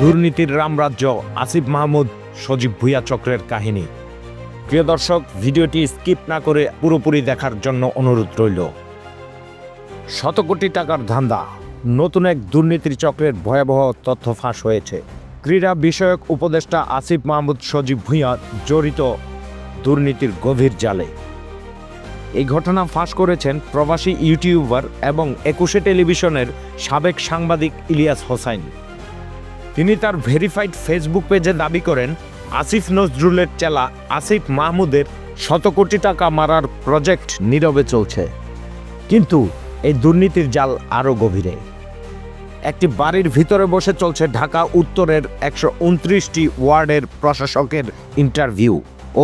দুর্নীতির রামরাজ্য আসিফ মাহমুদ, সজীব ভুইয়া চক্রের কাহিনী। প্রিয় দর্শক, ভিডিওটি স্কিপ না করে পুরোপুরি দেখার জন্য অনুরোধ রইল। শত কোটি টাকার ধান্দা, নতুন এক দুর্নীতির চক্রের ভয়াবহ তথ্য ফাঁস হয়েছে। ক্রীড়া বিষয়ক উপদেষ্টা আসিফ মাহমুদ, সজীব ভুঁইয়া জড়িত দুর্নীতির গভীর জালে। এই ঘটনা ফাঁস করেছেন প্রবাসী ইউটিউবার এবং একুশে টেলিভিশনের সাবেক সাংবাদিক ইলিয়াস হোসাইন। তিনি তার ভেরিফাইড ফেসবুক পেজে দাবি করেন, আসিফ নজরুলের চেলা আসিফ মাহমুদের শত কোটি টাকা মারার প্রজেক্ট নীরবে চলছে। কিন্তু এই দুর্নীতির জাল আরও গভীরে। একটি বাড়ির ভিতরে বসে চলছে ঢাকা উত্তরের একশো উনত্রিশটি ওয়ার্ডের প্রশাসকের ইন্টারভিউ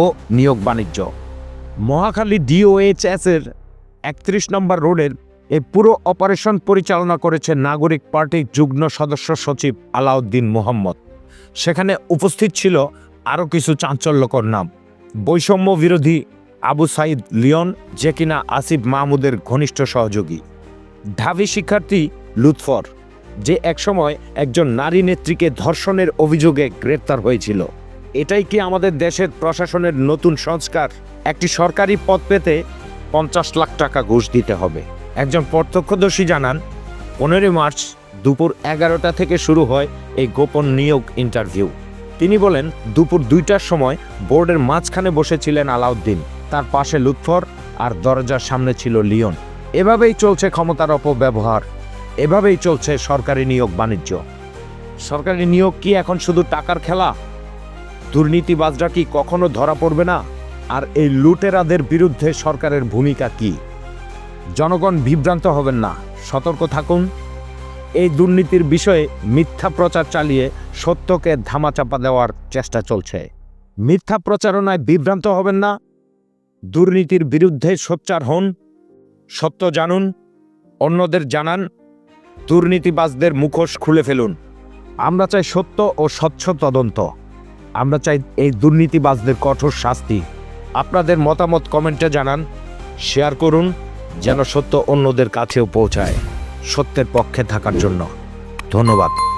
ও নিয়োগ বাণিজ্য। মহাখালী ডিওএইচএস এর একত্রিশ নম্বর রোডের এই পুরো অপারেশন পরিচালনা করেছে নাগরিক পার্টির যুগ্ম সদস্য সচিব আলাউদ্দিন মোহাম্মদ। সেখানে উপস্থিত ছিল আরও কিছু চাঞ্চল্যকর নাম। বৈষম্য বিরোধী আবু সাইদ লিওন, যে কিনা আসিফ মাহমুদের ঘনিষ্ঠ সহযোগী। ঢাবি শিক্ষার্থী লুৎফর, যে একসময় একজন নারী নেত্রীকে ধর্ষণের অভিযোগে গ্রেপ্তার হয়েছিল। এটাই কি আমাদের দেশের প্রশাসনের নতুন সংস্কার? একটি সরকারি পদ পেতে পঞ্চাশ লাখ টাকা ঘুষ দিতে হবে। একজন প্রত্যক্ষদর্শী জানান, পনেরোই মার্চ দুপুর এগারোটা থেকে শুরু হয় এই গোপন নিয়োগ ইন্টারভিউ। তিনি বলেন, দুপুর দুইটার সময় বোর্ডের মাঝখানে বসেছিলেন আলাউদ্দিন, তার পাশে লুৎফর আর দরজার সামনে ছিল লিওন। এভাবেই চলছে ক্ষমতার অপব্যবহার, এভাবেই চলছে সরকারি নিয়োগ বাণিজ্য। সরকারি নিয়োগ কি এখন শুধু টাকার খেলা? দুর্নীতিবাজরা কি কখনো ধরা পড়বে না? আর এই লুটেরাদের বিরুদ্ধে সরকারের ভূমিকা কি? জনগণ বিভ্রান্ত হবেন না। সতর্ক থাকুন। এই দুর্নীতির বিষয়ে মিথ্যা প্রচার চালিয়ে সত্যকে ধামাচাপা দেওয়ার চেষ্টা চলছে। মিথ্যা প্রচারণায় বিভ্রান্ত হবেন না। দুর্নীতির বিরুদ্ধে সোচ্চার হন। সত্য জানুন। অন্যদের জানান। দুর্নীতিবাজদের মুখোশ খুলে ফেলুন। আমরা চাই সত্য ও স্বচ্ছ তদন্ত। আমরা চাই এই দুর্নীতিবাজদের কঠোর শাস্তি। আপনাদের মতামত কমেন্টে জানান। শেয়ার করুন। যেন সত্য অন্যদের কাছেও পৌঁছায় সত্যের পক্ষে থাকার জন্য। ধন্যবাদ।